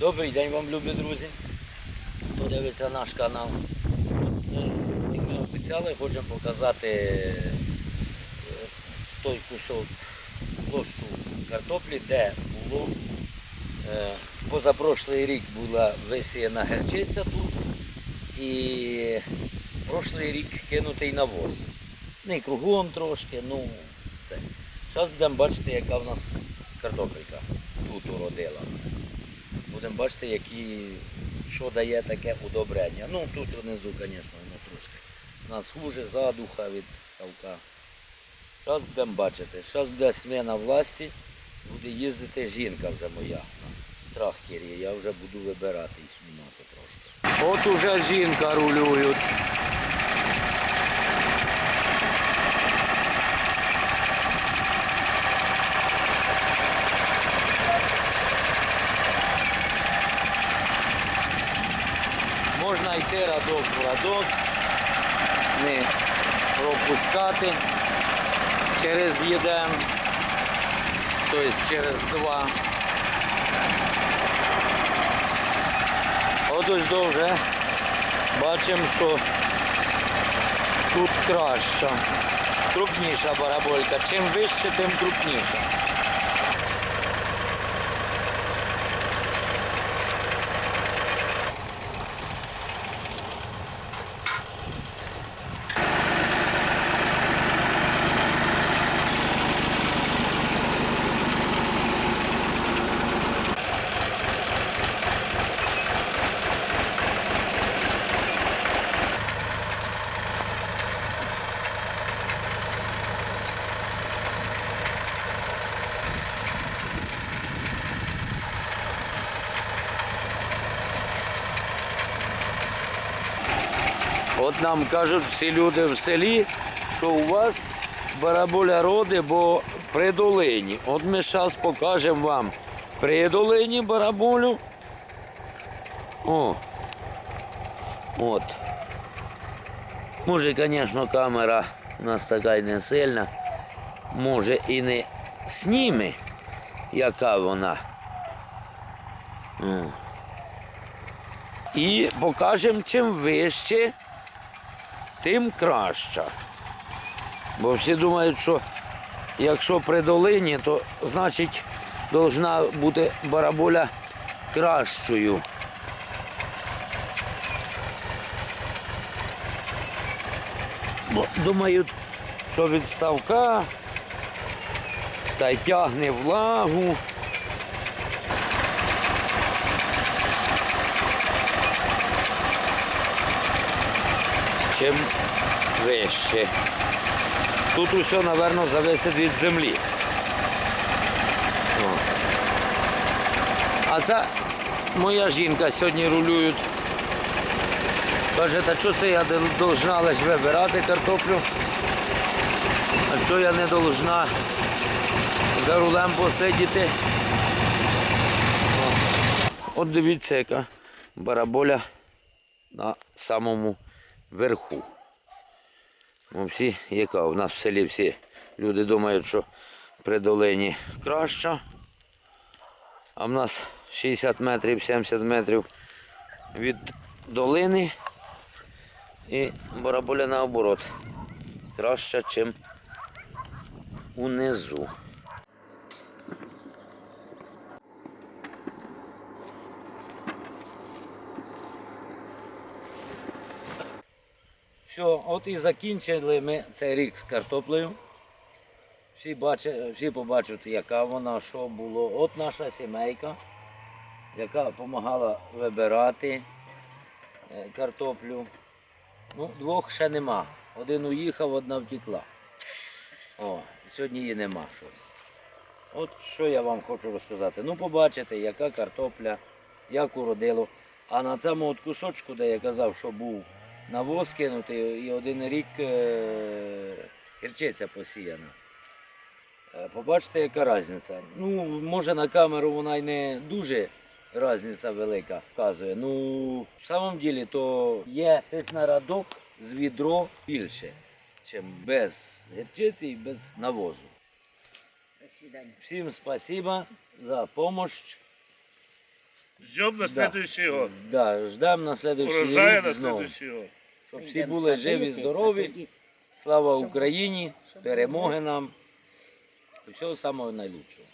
Добрий день вам, любі друзі. Хто наш канал. Е, Як ми обіцяли, хочемо показати е, той кусок площу картоплі, де було е, позапрошлий рік була висіяна герчиця тут і прошлий рік кинутий навоз. Не кругом трошки, ну це. Зараз будемо бачити, яка в нас картопелька тут уродила бачити, які, що дає таке удобрення. Ну тут внизу, звісно, воно трошки. У нас хуже задуха від ставка. Зараз будемо бачити. Зараз буде сміна власті, буде їздити жінка вже моя на трактері. Я вже буду вибирати і знімати трошки. От уже жінка рулюють. Йти радок в радок, не пропускати через єден, тобто через два. От ось довже бачимо, що тут краща, крупніша бараболька. Чим вище, тим крупніша. От нам кажуть всі люди в селі, що у вас бараболя роди, бо при долині. От ми зараз покажемо вам при долині бараболю. О. От. Може, звісно, камера у нас така й не сильна. Може і не сніме, яка вона. О. І покажемо, чим вище, тим краще. Бо всі думають, що якщо при долині, то значить повинна бути бараболя кращою. Бо думають, що від ставка та й тягне влагу. Чим вище. Тут усе, мабуть, зависить від землі. О. А це моя жінка сьогодні рулюють. Каже, та що це я должна лише вибирати картоплю? А що я не должна за рулем посидіти? О. От дивіться, яка бараболя на самому верху. Ну, всі, яка у нас в селі всі люди думають, що при долині краще. А в нас 60 метрів, 70 метрів від долини і бараболя наоборот. Краще, ніж унизу. Все, от і закінчили ми цей рік з картоплею. Всі, бачать, всі побачать, яка вона, що було. От наша сімейка, яка допомагала вибирати е, картоплю. Ну, двох ще нема. Один уїхав, одна втекла. О, сьогодні її нема щось. От що я вам хочу розказати. Ну, побачите, яка картопля, як уродило. А на цьому от кусочку, де я казав, що був навоз кинутий і один рік е, гірчиця посіяна. Е, Побачите, яка різниця. Ну, може на камеру вона й не дуже різниця велика вказує. Ну, в самом ділі, то є десь на радок з відро більше, ніж без гірчиці і без навозу. Всім спасибо за допомогу. Ждем на следующий год. Да, ждемо на следующий Урожая рік на знову. следующий год. Щоб всі були садити, живі, а здорові. тоді Слава Україні, перемоги нам. І Всього самого найлучшого.